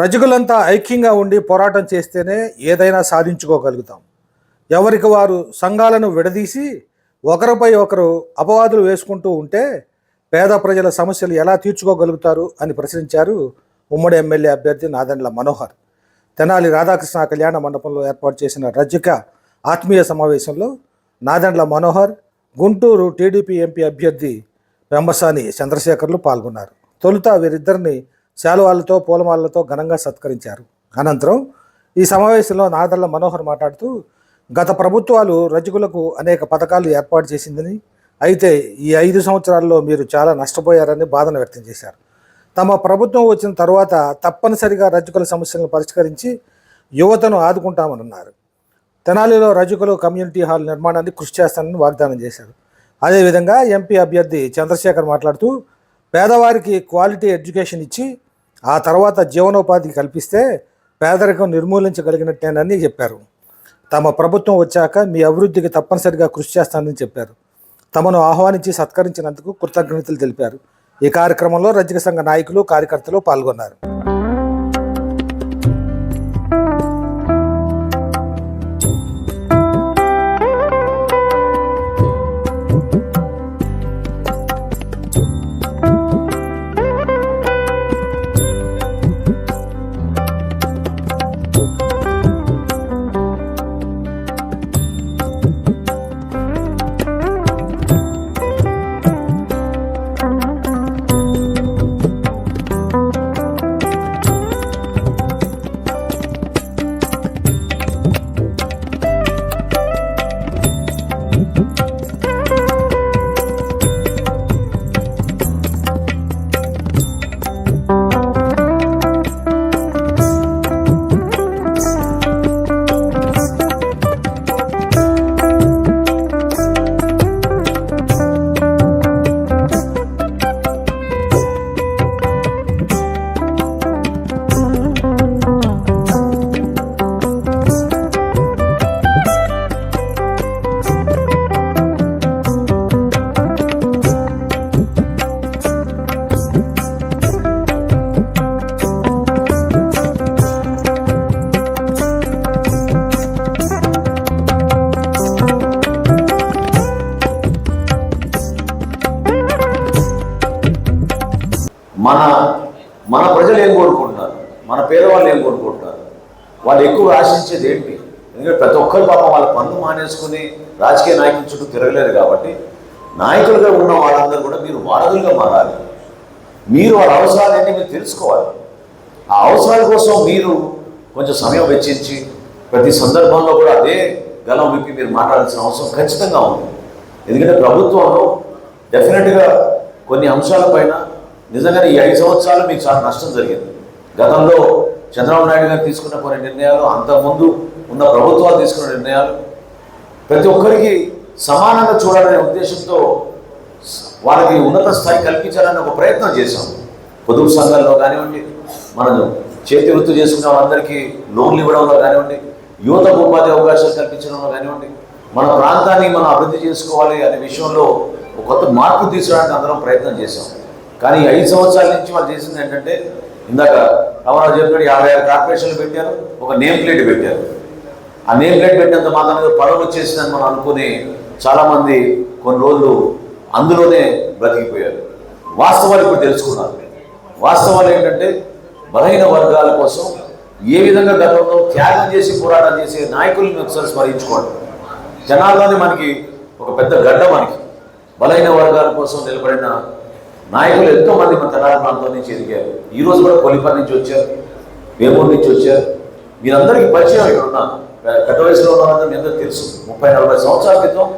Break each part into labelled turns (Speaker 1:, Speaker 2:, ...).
Speaker 1: రజకులంతా ఐక్యంగా ఉండి పోరాటం చేస్తేనే ఏదైనా సాధించుకోగలుగుతాం. ఎవరికి వారు సంఘాలను విడదీసి ఒకరిపై ఒకరు అపవాదులు వేసుకుంటూ ఉంటే పేద ప్రజల సమస్యలు ఎలా తీర్చుకోగలుగుతారు అని ప్రశ్నించారు ఉమ్మడి ఎమ్మెల్యే అభ్యర్థి నాదెండ్ల మనోహర్. తెనాలి రాధాకృష్ణ కళ్యాణ మండపంలో ఏర్పాటు చేసిన రజక ఆత్మీయ సమావేశంలో నాదెండ్ల మనోహర్ గుంటూరు టీడీపీ ఎంపీ అభ్యర్థి పెంబసాని చంద్రశేఖర్లు పాల్గొన్నారు. తొలుత వీరిద్దరిని శాలువాలతో పూలమాలతో ఘనంగా సత్కరించారు. అనంతరం ఈ సమావేశంలో నాదెండ్ల మనోహర్ మాట్లాడుతూ గత ప్రభుత్వాలు రజకులకు అనేక పథకాలు ఏర్పాటు చేసిందని అయితే ఈ ఐదు సంవత్సరాల్లో మీరు చాలా నష్టపోయారని బాధను వ్యక్తం చేశారు. తమ ప్రభుత్వం వచ్చిన తర్వాత తప్పనిసరిగా రజకుల సమస్యలను పరిష్కరించి యువతను ఆదుకుంటామన్నారు తెనాలిలో రజకులు కమ్యూనిటీ హాల్ నిర్మాణాన్ని కృషి చేస్తానని వాగ్దానం చేశారు. అదేవిధంగా ఎంపీ అభ్యర్థి చంద్రశేఖర్ మాట్లాడుతూ పేదవారికి క్వాలిటీ ఎడ్యుకేషన్ ఇచ్చి ఆ తర్వాత జీవనోపాధి కల్పిస్తే పేదరికం నిర్మూలించగలిగినట్టేనని చెప్పారు. తమ ప్రభుత్వం వచ్చాక మీ అభివృద్ధికి తప్పనిసరిగా కృషి చేస్తానని చెప్పారు. తమను ఆహ్వానించి సత్కరించినందుకు కృతజ్ఞతలు తెలిపారు. ఈ కార్యక్రమంలో రజక సంఘ నాయకులు కార్యకర్తలు పాల్గొన్నారు.
Speaker 2: మన మన ప్రజలు ఏం కోరుకుంటున్నారు మన పేదవాళ్ళు ఏం కోరుకుంటున్నారు వాళ్ళు ఎక్కువ ఆశించేది ఏంటి? ఎందుకంటే ప్రతి ఒక్కరు పాపం వాళ్ళ పనులు మానేసుకుని రాజకీయ నాయకుల చుట్టూ తిరగలేరు కాబట్టి నాయకులుగా ఉన్న వాళ్ళందరూ కూడా మీరు వారధులుగా మారాలి. మీరు వాళ్ళ అవసరాలు ఏంటి మీరు తెలుసుకోవాలి. ఆ అవసరాల కోసం మీరు కొంచెం సమయం వెచ్చించి ప్రతి సందర్భంలో కూడా అదే గలం విప్పి మీరు మాట్లాడాల్సిన అవసరం ఖచ్చితంగా ఉంది. ఎందుకంటే ప్రభుత్వంలో డెఫినెట్గా కొన్ని అంశాలపైన నిజంగానే ఈ ఐదు సంవత్సరాలు మీకు చాలా నష్టం జరిగింది. గతంలో చంద్రబాబు నాయుడు గారు తీసుకున్న కొన్ని నిర్ణయాలు అంతకుముందు ఉన్న ప్రభుత్వాలు తీసుకున్న నిర్ణయాలు ప్రతి ఒక్కరికి సమానంగా చూడాలనే ఉద్దేశంతో వాళ్ళకి ఉన్నత స్థాయి కల్పించాలని ఒక ప్రయత్నం చేశాం. పొదుపు సంఘాల్లో కానివ్వండి మనం చేతి వృత్తి చేసుకున్న వాళ్ళందరికీ లోన్లు ఇవ్వడంలో కానివ్వండి యువతకు ఉపాధి అవకాశాలు కల్పించడంలో కానివ్వండి మన ప్రాంతాన్ని మనం అభివృద్ధి చేసుకోవాలి అనే విషయంలో ఒక కొత్త మార్పు తీసుకురావడానికి అందరం ప్రయత్నం చేశాం. కానీ ఐదు సంవత్సరాల నుంచి వాళ్ళు చేసింది ఏంటంటే ఇందాక రామారావు చెప్పినట్టు యాభై ఆరు కార్పొరేషన్లు పెట్టారు ఒక నేమ్ ప్లేట్ పెట్టారు. ఆ నేమ్ ప్లేట్ పెట్టినంత మాత్రమే పదవి వచ్చేసిందని మనం అనుకుని చాలామంది కొన్ని రోజులు అందులోనే బ్రతికిపోయారు. వాస్తవాలు ఇప్పుడు తెలుసుకున్నారు. వాస్తవాలు ఏంటంటే బలహీన వర్గాల కోసం ఏ విధంగా గతంలో త్యాగం చేసి పోరాటం చేసే నాయకుల్ని ఒకసారి స్మరించుకోండి. జనాల్లోనే మనకి ఒక పెద్ద గడ్డ మనకి. బలహీన వర్గాల కోసం నిలబడిన నాయకులు ఎంతో మంది మన తెలంగాణ ప్రాంతం నుంచి ఎదిగారు. ఈ రోజు కూడా కొలిపర్ నుంచి వచ్చారు వేమూరు నుంచి వచ్చారు. మీరందరికీ పరిచయం ఇక్కడ ఉన్నాను గత వయసులో ఉన్న వాళ్ళందరూ మీ అందరూ తెలుసు. ముప్పై నలభై సంవత్సరాల క్రితం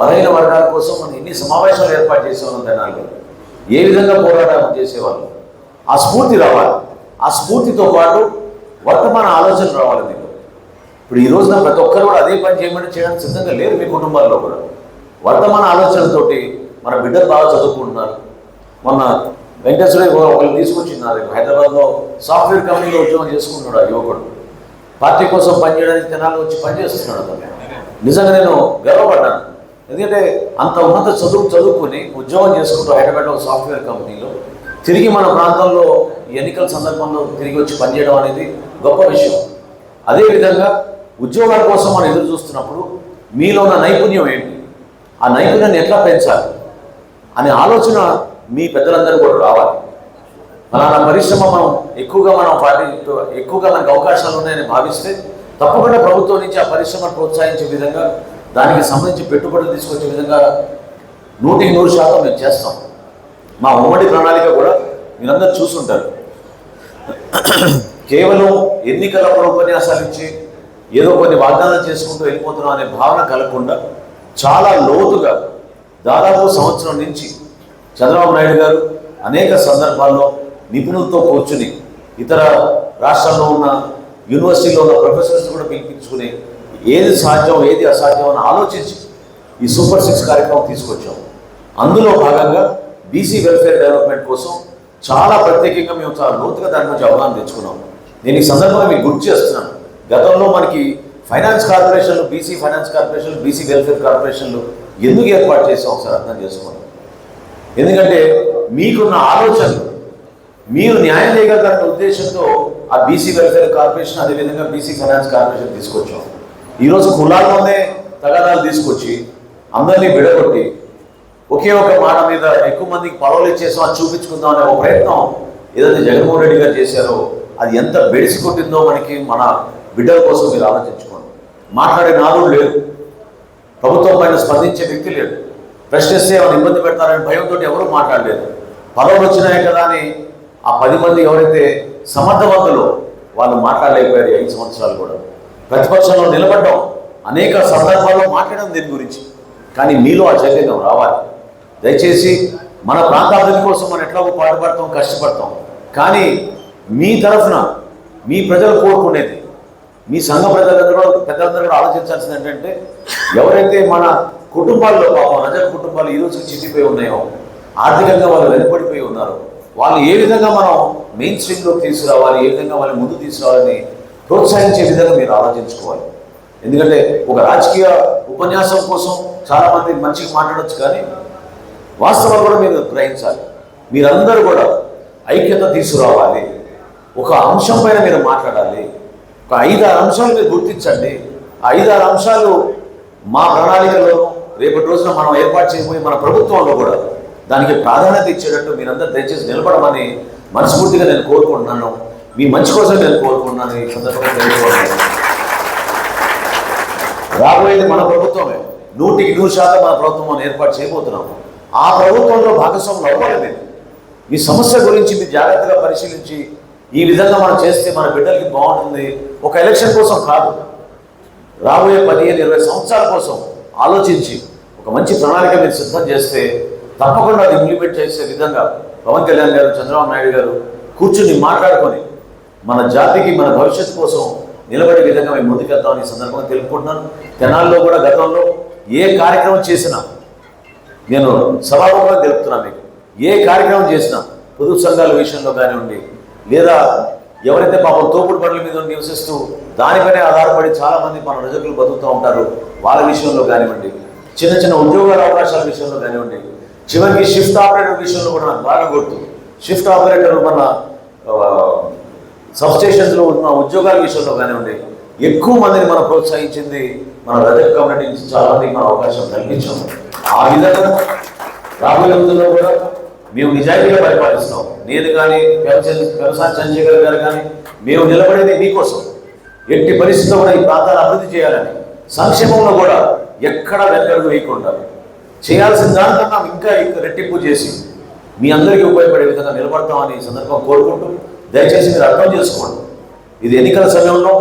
Speaker 2: బలహీన వర్గాల కోసం మనం ఎన్ని సమావేశాలు ఏర్పాటు చేసేవాళ్ళం తెనాలి ఏ విధంగా పోరాటం చేసేవాళ్ళు? ఆ స్ఫూర్తి రావాలి. ఆ స్ఫూర్తితో పాటు వర్తమాన ఆలోచన రావాలి మీకు. ఇప్పుడు ఈ రోజున ప్రతి ఒక్కరు కూడా అదే పని చేయమని చేయడానికి సిద్ధంగా లేరు మీ కుటుంబాల్లో కూడా. వర్తమాన ఆలోచనలతోటి మన బిడ్డలు బాగా చదువుకుంటున్నారు. మొన్న వెంకటేశ్వర ఒకళ్ళు తీసుకొచ్చిన్నారు హైదరాబాద్లో సాఫ్ట్వేర్ కంపెనీలో ఉద్యోగం చేసుకుంటున్నాడు ఆ యువకుడు. పార్టీ కోసం పనిచేయడానికి తెనాలి వచ్చి పనిచేస్తున్నాడు అతను. నిజంగా నేను గర్వపడ్డాను. ఎందుకంటే అంత ఉన్నత చదువు చదువుకుని ఉద్యోగం చేసుకుంటూ హైదరాబాద్లో సాఫ్ట్వేర్ కంపెనీలో తిరిగి మన ప్రాంతంలో ఈ ఎన్నికల సందర్భంలో తిరిగి వచ్చి పనిచేయడం అనేది గొప్ప విషయం. అదేవిధంగా ఉద్యోగాల కోసం మనం ఎదురు చూస్తున్నప్పుడు మీలో ఉన్న నైపుణ్యం ఏంటి? ఆ నైపుణ్యాన్ని ఎట్లా పెంచాలి? అనే ఆలోచన మీ పెద్దలందరూ కూడా రావాలి. ఫలానా పరిశ్రమ మనం ఎక్కువగా మనం పాటి ఎక్కువగా మనకు అవకాశాలు ఉన్నాయని భావిస్తే తప్పకుండా ప్రభుత్వం నుంచి ఆ పరిశ్రమను ప్రోత్సహించే విధంగా దానికి సంబంధించి పెట్టుబడులు తీసుకొచ్చే విధంగా నూటికి నూరు శాతం మేము చేస్తాం. మా ఉమ్మడి ప్రణాళిక కూడా మీరందరూ చూసుంటారు. కేవలం ఎన్నికల ఉపన్యాసాలు ఇచ్చి ఏదో కొన్ని వాగ్దానాలు చేసుకుంటూ వెళ్ళిపోతున్నాం అనే భావన కలగకుండా చాలా లోతుగా దాదాపు సంవత్సరం నుంచి చంద్రబాబు నాయుడు గారు అనేక సందర్భాల్లో నిపుణులతో కూర్చుని ఇతర రాష్ట్రాల్లో ఉన్న యూనివర్సిటీలో ఉన్న ప్రొఫెసర్స్ కూడా పిలిపించుకుని ఏది సాధ్యం ఏది అసాధ్యం అని ఆలోచించి ఈ సూపర్ సిక్స్ కార్యక్రమం తీసుకొచ్చాం. అందులో భాగంగా బీసీ వెల్ఫేర్ డెవలప్మెంట్ కోసం చాలా ప్రత్యేకంగా మేము చాలా లోతుగా దాని గురించి అవగాహన తెచ్చుకున్నాం. నేను ఈ సందర్భంగా మీకు గుర్తు చేస్తున్నాను. గతంలో మనకి ఫైనాన్స్ కార్పొరేషన్లు బీసీ ఫైనాన్స్ కార్పొరేషన్లు బీసీ వెల్ఫేర్ కార్పొరేషన్లు ఎందుకు ఏర్పాటు చేసాం ఒకసారి అర్థం చేసుకోండి. ఎందుకంటే మీకున్న ఆలోచనలు మీరు న్యాయం చేయగలరన్న ఉద్దేశంతో ఆ బీసీ వెల్ఫేర్ కార్పొరేషన్ అదేవిధంగా బీసీ ఫైనాన్స్ కార్పొరేషన్ తీసుకొచ్చాం. ఈరోజు కులాల్లోనే తగాదాలు తీసుకొచ్చి అందరినీ విడగొట్టి ఒకే ఒక మాట మీద ఎక్కువ మందికి పదవులు ఇచ్చేసాం అది చూపించుకుందాం అనే ఒక ప్రయత్నం ఏదైతే జగన్మోహన్ రెడ్డి గారు చేశారో అది ఎంత బెడిసి కొట్టిందో మనకి మన బిడ్డల కోసం మీరు ఆలోచించుకోండి. మాట్లాడే నాలుగు లేదు ప్రభుత్వం పైన స్పందించే వ్యక్తి లేడు. ప్రశ్నిస్తే ఎవరు ఇబ్బంది పెడతారని భయంతో ఎవరూ మాట్లాడలేదు. పదవులు వచ్చినాయి కదా అని ఆ పది మంది ఎవరైతే సమర్థవంతులు వాళ్ళు మాట్లాడలేకపోయారు ఐదు సంవత్సరాలు కూడా. ప్రతిపక్షంలో నిలబడ్డం అనేక సందర్భాల్లో మాట్లాడడం దీని గురించి. కానీ మీలో ఆ చైతన్యం రావాలి. దయచేసి మన ప్రాంతాభివృద్ధి కోసం మనం ఎట్లాగో పాటుపడతాం కష్టపడతాం. కానీ మీ తరఫున మీ ప్రజలు కోరుకునేది మీ సంఘ ప్రజలందరూ కూడా పెద్దలందరూ కూడా ఆలోచించాల్సింది ఏంటంటే ఎవరైతే మన కుటుంబాల్లో పాపం రజక కుటుంబాలు ఈరోజు చిచ్చిపోయి ఉన్నాయో ఆర్థికంగా వాళ్ళు వెనుపడిపోయి ఉన్నారు. వాళ్ళు ఏ విధంగా మనం మెయిన్ స్ట్రీమ్లోకి తీసుకురావాలి ఏ విధంగా వాళ్ళని ముందు తీసుకురావాలని ప్రోత్సహించే విధంగా మీరు ఆలోచించుకోవాలి. ఎందుకంటే ఒక రాజకీయ ఉపన్యాసం కోసం చాలా మంది మంచిగా మాట్లాడచ్చు కానీ వాస్తవాలు కూడా మీరు గ్రహించాలి. మీరందరూ కూడా ఐక్యత తీసుకురావాలి. ఒక అంశం పైన మీరు మాట్లాడాలి. ఒక ఐదారు అంశాలు మీరు గుర్తించండి. ఐదారు అంశాలు మా ప్రణాళికలో రేపటి రోజున మనం ఏర్పాటు చేయబోయే మన ప్రభుత్వంలో కూడా దానికి ప్రాధాన్యత ఇచ్చేటట్టు మీరందరూ దయచేసి నిలబడమని మనస్ఫూర్తిగా నేను కోరుకుంటున్నాను. మీ మంచి కోసం నేను కోరుకుంటున్నాను ఈ సందర్భంగా తెలుసుకోవాలి రాబోయేది మన ప్రభుత్వమే. నూటికి నూరు శాతం మన ప్రభుత్వం మనం ఏర్పాటు చేయబోతున్నాము ఆ ప్రభుత్వంలో భాగస్వాములు అవ్వాలి మీరు. ఈ సమస్య గురించి మీరు జాగ్రత్తగా పరిశీలించి ఈ విధంగా మనం చేస్తే మన బిడ్డలకి బాగుంటుంది. ఒక ఎలక్షన్ కోసం కాదు. రాబోయే పదిహేను ఇరవై సంవత్సరాల కోసం ఆలోచించి ఒక మంచి ప్రణాళిక మీరు సిద్ధం చేస్తే తప్పకుండా అది ఇంప్లిమెంట్ చేసే విధంగా పవన్ కళ్యాణ్ గారు చంద్రబాబు నాయుడు గారు కూర్చుని మాట్లాడుకొని మన జాతికి మన భవిష్యత్తు కోసం నిలబడే విధంగా మేము ముందుకెళ్తామని ఈ సందర్భంగా తెలుపుకుంటున్నాను. తెనాల్లో కూడా గతంలో ఏ కార్యక్రమం చేసినా నేను సభాముఖంగా తెలుపుతున్నాను మీకు. ఏ కార్యక్రమం చేసినా పొదుపు సంఘాల విషయంలో కానివ్వండి లేదా ఎవరైతే పాపం తోపుడు బండ్ల మీద నివసిస్తూ దానిపైనే ఆధారపడి చాలామంది మన రజకులు బతుకుతూ ఉంటారు. వాళ్ళ విషయంలో కానివ్వండి చిన్న చిన్న ఉద్యోగాల అవకాశాల విషయంలో కానివ్వండి చివరికి షిఫ్ట్ ఆపరేటర్ విషయంలో కూడా నాకు బాగా గుర్తు. షిఫ్ట్ ఆపరేటర్ మన సబ్స్టేషన్స్లో ఉన్న ఉద్యోగాల విషయంలో కానివ్వండి ఎక్కువ మందిని మనం ప్రోత్సహించింది మన రజక కమ్యూనిటీ నుంచి చాలా మందికి మనం అవకాశం కల్పించాము ఆ విధంగా రాబోయే రోజుల్లో కూడా మేము నిజాయితీగా పరిపాలిస్తాం. నేను కానీ వ్యవసాయ చంద్రశేఖర్ గారు కానీ మేము నిలబడేది మీకోసం. ఎట్టి పరిస్థితుల్లో కూడా ఈ ప్రాంతాన్ని అభివృద్ధి చేయాలని సంక్షేమంలో కూడా ఎక్కడ వెనకడుగు వేయకుండా చేయాల్సిన దానికన్నా ఇంకా ఇంకా రెట్టింపు చేసి మీ అందరికీ ఉపయోగపడే విధంగా నిలబడతామని ఈ సందర్భం కోరుకుంటూ దయచేసి మీరు అర్థం చేసుకోండి. ఇది ఎన్నికల సమయంలో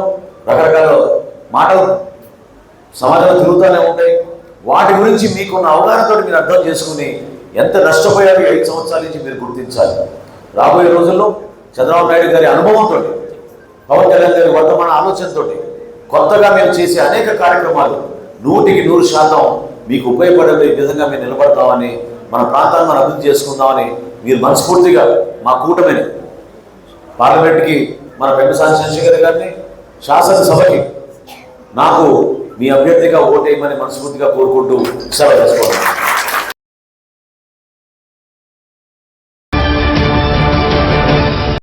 Speaker 2: రకరకాల మాటలు సమాజంలో తిరుగుతూనే ఉంటాయి. వాటి గురించి మీకున్న అవగాహనతో మీరు అర్థం చేసుకుని ఎంత నష్టపోయారు ఐదు సంవత్సరాల నుంచి మీరు గుర్తించాలి. రాబోయే రోజుల్లో చంద్రబాబు నాయుడు గారి అనుభవంతో పవన్ కళ్యాణ్ గారి వర్తమాన ఆలోచనతోటి కొత్తగా మేము చేసే అనేక కార్యక్రమాలు నూటికి నూరు శాతం మీకు ఉపయోగపడే విధంగా మేము నిలబడతామని మన ప్రాంతాన్ని మనం అభివృద్ధి చేసుకుందామని మీరు మనస్ఫూర్తిగా మా కూటమిని పార్లమెంట్కి మన పెంపసాని చంద్రశేఖర్ గారిని శాసనసభకి నాకు మీ అభ్యర్థిగా ఓటేయమని మనస్ఫూర్తిగా కోరుకుంటూ సెలవు తీసుకోవాలి